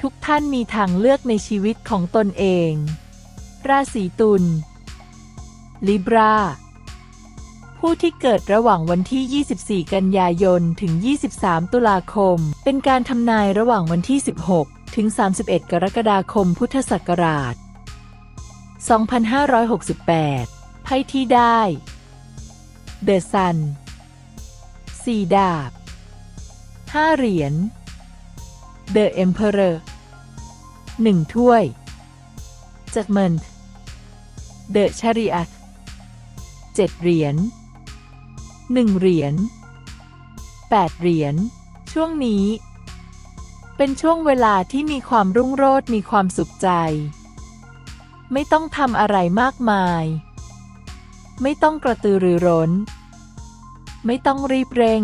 ทุกท่านมีทางเลือกในชีวิตของตนเอง ราศีตุลลิบราผู้ที่เกิดระหว่างวันที่ 24 กันยายน ถึง 23 ตุลาคม เป็นการทำนายระหว่างวันที่ 16 ถึง 31 กรกฎาคม พุทธศักราช 2568 ไพ่ที่ได้ เดอะซันสี่ดาบห้าเหรียญ The Emperor หนึ่งถ้วย Judgment The Chariot เจ็ดเหรียญหนึ่งเหรียญแปดเหรียญ ช่วงนี้ เป็นช่วงเวลาที่มีความรุ่งโรจน์มีความสุขใจ ไม่ต้องทำอะไรมากมาย ไม่ต้องกระตือรือร้น ไม่ต้องรีบเร่ง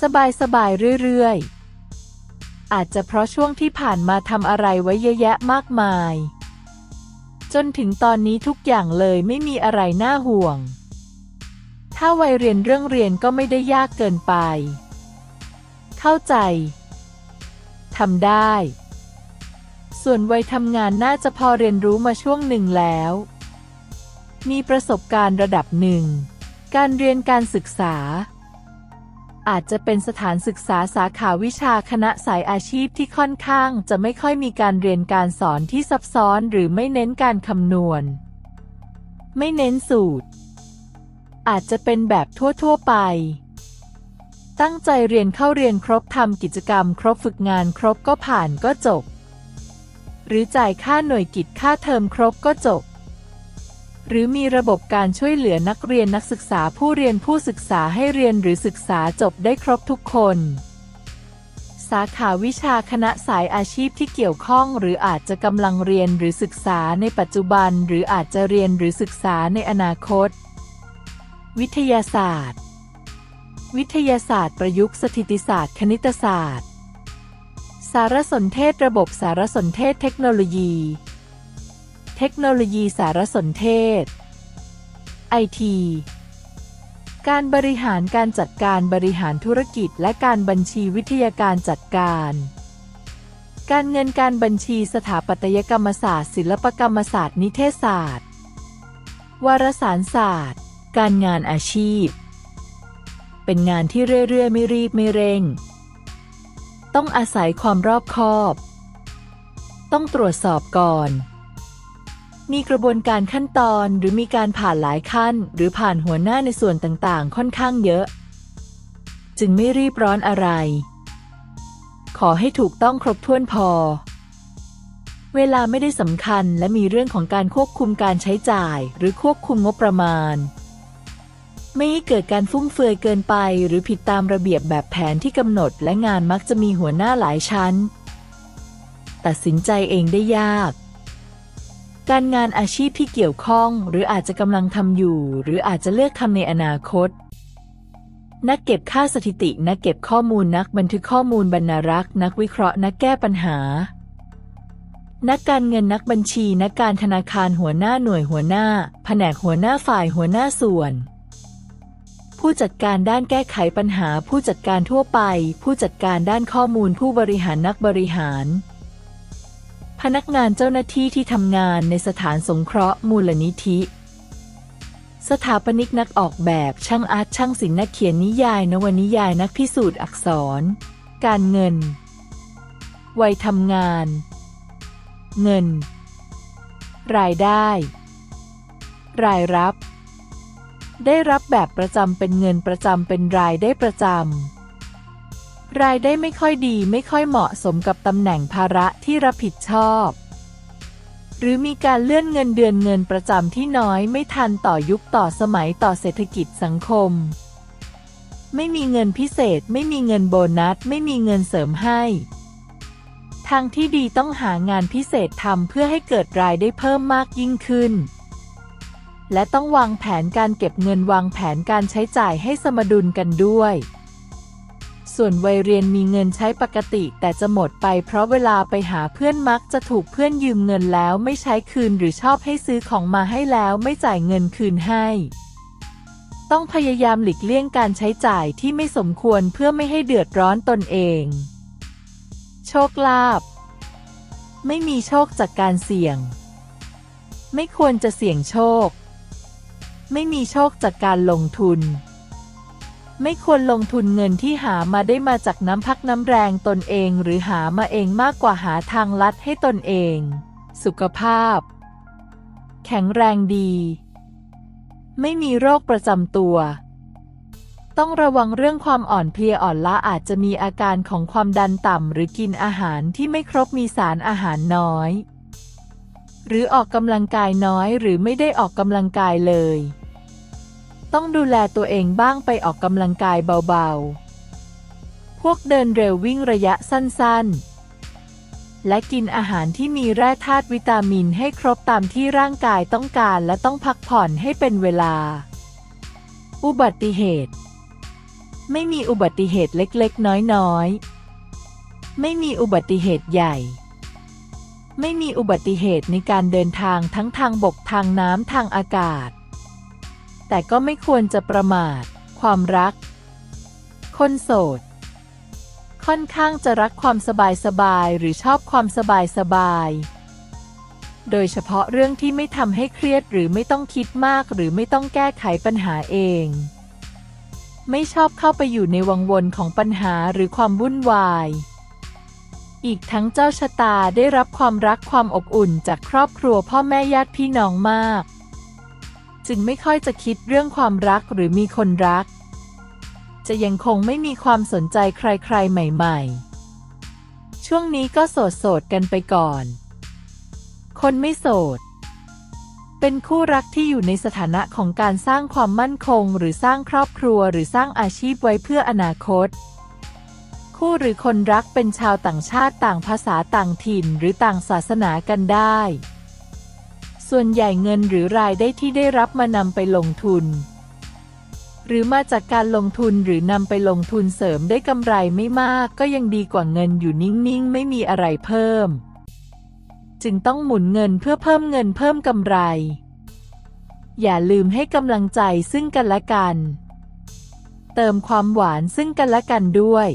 สบายสบายๆเรื่อย ๆ อาจจะเพราะช่วงที่ผ่านมาทำอะไรไว้เยอะแยะมากมาย จนถึงตอนนี้ทุกอย่างเลยไม่มีอะไรน่าห่วง ถ้าวัยเรียนเรื่องเรียนก็ไม่ได้ยากเกินไป เข้าใจทำได้ ส่วนวัยทำงานน่าจะพอเรียนรู้มาช่วงหนึ่งแล้ว มีประสบการณ์ระดับหนึ่ง การเรียนการศึกษา อาจจะเป็นสถานศึกษาสาขาวิชาคณะสายอาชีพที่ค่อนข้างจะไม่ค่อยมีการเรียนการสอนที่ซับซ้อนหรือไม่เน้นการคำนวณ ไม่เน้นสูตร อาจจะเป็นแบบทั่ว ๆ ไป ตั้งใจเรียนเข้าเรียนครบทำกิจกรรม ครบฝึกงานครบก็ผ่านก็จบ หรือจ่ายค่าหน่วยกิจค่าเทอมครบก็จบ หรือมีระบบการช่วยเหลือนักเรียนนักศึกษาผู้เรียนผู้ศึกษาให้เรียนหรือศึกษาจบได้ครบทุกคน สาขาวิชาคณะสายอาชีพที่เกี่ยวข้อง หรืออาจจะกำลังเรียนหรือศึกษาในปัจจุบัน หรืออาจจะเรียนหรือศึกษาในอนาคต วิทยาศาสตร์ วิทยาศาสตร์ประยุกต์สถิติศาสตร์คณิตศาสตร์ สารสนเทศระบบสารสนเทศเทคโนโลยี เทคโนโลยีสารสนเทศไอทีการบริหารการจัดการบริหารธุรกิจและการบัญชีวิทยาการจัดการ การเงินการบัญชีสถาปัตยกรรมศาสตร์ ศิลปกรรมศาสตร์ นิเทศศาสตร์ วารสารศาสตร์ การงานอาชีพ เป็นงานที่เรื่อยๆ ไม่รีบไม่เร่ง ต้องอาศัยความรอบคอบ ต้องตรวจสอบก่อน มีกระบวนการขั้นตอนหรือมีการผ่านหลายขั้น หรือผ่านหัวหน้าในส่วนต่างๆ ค่อนข้างเยอะ จึงไม่รีบร้อนอะไร ขอให้ถูกต้องครบถ้วนพอ เวลาไม่ได้สำคัญและมีเรื่องของการควบคุมการใช้จ่าย หรือควบคุมงบประมาณ ไม่ให้เกิดการฟุ่มเฟือยเกินไป หรือผิดตามระเบียบแบบแผนที่กำหนด และงานมักจะมีหัวหน้าหลายชั้น ตัดสินใจเองได้ยาก การงานอาชีพที่เกี่ยวข้อง หรืออาจจะกำลังทำอยู่ หรืออาจจะเลือกทำในอนาคต นักเก็บค่าสถิติ นักเก็บข้อมูลนักบันทึกข้อมูลบรรณารักษ์ นักวิเคราะห์ นักแก้ปัญหา นักการเงินนักบัญชี นักการธนาคารหัวหน้าหน่วยหัวหน้า แผนกหัวหน้าฝ่ายหัวหน้าส่วน ผู้จัดการด้านแก้ไขปัญหา ผู้จัดการทั่วไป ผู้จัดการด้านข้อมูลผู้บริหารนักบริหาร พนักงานเจ้าหน้าที่ที่ทำงานในสถานสงเคราะห์มูลนิธิ สถาปนิกนักออกแบบช่างอาร์ตช่างศิลป์นักเขียนนิยาย นวนิยายนักพิสูจน์อักษร การเงิน วัยทำงาน เงิน รายได้ รายรับ ได้รับแบบประจำเป็นเงินประจำเป็นรายได้ประจำ รายได้ไม่ค่อยดีไม่ค่อยเหมาะสมกับตำแหน่งภาระที่รับผิดชอบ หรือมีการเลื่อนเงินเดือนเงินประจำที่น้อยไม่ทันต่อยุคต่อสมัยต่อเศรษฐกิจสังคม ไม่มีเงินพิเศษ ไม่มีเงินโบนัส ไม่มีเงินเสริมให้ทางที่ดีต้องหางานพิเศษทำเพื่อให้เกิดรายได้เพิ่มมากยิ่งขึ้น และต้องวางแผนการเก็บเงินวางแผนการใช้จ่ายให้สมดุลกันด้วย ส่วนวัยเรียนมีเงินใช้ปกติ แต่จะหมดไปเพราะเวลาไปหาเพื่อนมักจะถูกเพื่อนยืมเงินแล้วไม่ใช้คืนหรือชอบให้ซื้อของมาให้แล้วไม่จ่ายเงินคืนให้ ต้องพยายามหลีกเลี่ยงการใช้จ่ายที่ไม่สมควรเพื่อไม่ให้เดือดร้อนตนเอง โชคลาภไม่มีโชคจากการเสี่ยง ไม่ควรจะเสี่ยงโชค ไม่มีโชคจากการลงทุน ไม่ควรลงทุนเงินที่หามาได้มาจากน้ำพักน้ำแรงตนเองหรือหามาเองมากกว่าหาทางลัดให้ตนเอง สุขภาพ แข็งแรงดี ไม่มีโรคประจำตัว ต้องระวังเรื่องความอ่อนเพลียอ่อนล้าอาจจะมีอาการของความดันต่ำหรือกินอาหารที่ไม่ครบมีสารอาหารน้อย หรือออกกำลังกายน้อยหรือไม่ได้ออกกำลังกายเลย ต้องดูแลตัวเองบ้างไปออกกำลังกายเบาๆ พวกเดินเร็ววิ่งระยะสั้นๆ และกินอาหารที่มีแร่ธาตุวิตามินให้ครบตามที่ร่างกายต้องการและต้องพักผ่อนให้เป็นเวลา อุบัติเหตุ ไม่มีอุบัติเหตุเล็กๆ น้อยๆ ไม่มีอุบัติเหตุใหญ่ไม่มีอุบัติเหตุในการเดินทางทั้งทางบกทางน้ำทางอากาศ แต่ก็ไม่ควรจะประมาท ความรัก คนโสด ค่อนข้างจะรักความสบายสบายหรือชอบความสบายสบาย โดยเฉพาะเรื่องที่ไม่ทำให้เครียดหรือไม่ต้องคิดมากหรือไม่ต้องแก้ไขปัญหาเอง ไม่ชอบเข้าไปอยู่ในวังวนของปัญหาหรือความวุ่นวายอีกทั้งเจ้าชะตาได้รับความรักความอบอุ่นจากครอบครัวพ่อแม่ญาติพี่น้องมาก จึงไม่ค่อยจะคิดเรื่องความรักหรือมีคนรัก จะยังคงไม่มีความสนใจใครๆ ใหม่ ๆ ช่วงนี้ก็โสดๆกันไปก่อน คนไม่โสด เป็นคู่รักที่อยู่ในสถานะของการสร้างความมั่นคง หรือสร้างครอบครัวหรือสร้างอาชีพไว้เพื่ออนาคต คู่หรือคนรักเป็นชาวต่างชาติต่างภาษาต่างถิ่น หรือต่างศาสนากันได้ ส่วนใหญ่เงินหรือรายได้ที่ได้รับมานำไปลงทุน หรือมาจากการลงทุนหรือนำไปลงทุนเสริมได้กำไรไม่มากก็ยังดีกว่าเงินอยู่นิ่งๆ ไม่มีอะไรเพิ่ม จึงต้องหมุนเงินเพื่อเพิ่มเงินเพิ่มกำไร อย่าลืมให้กำลังใจซึ่งกันและกัน เติมความหวานซึ่งกันและกันด้วย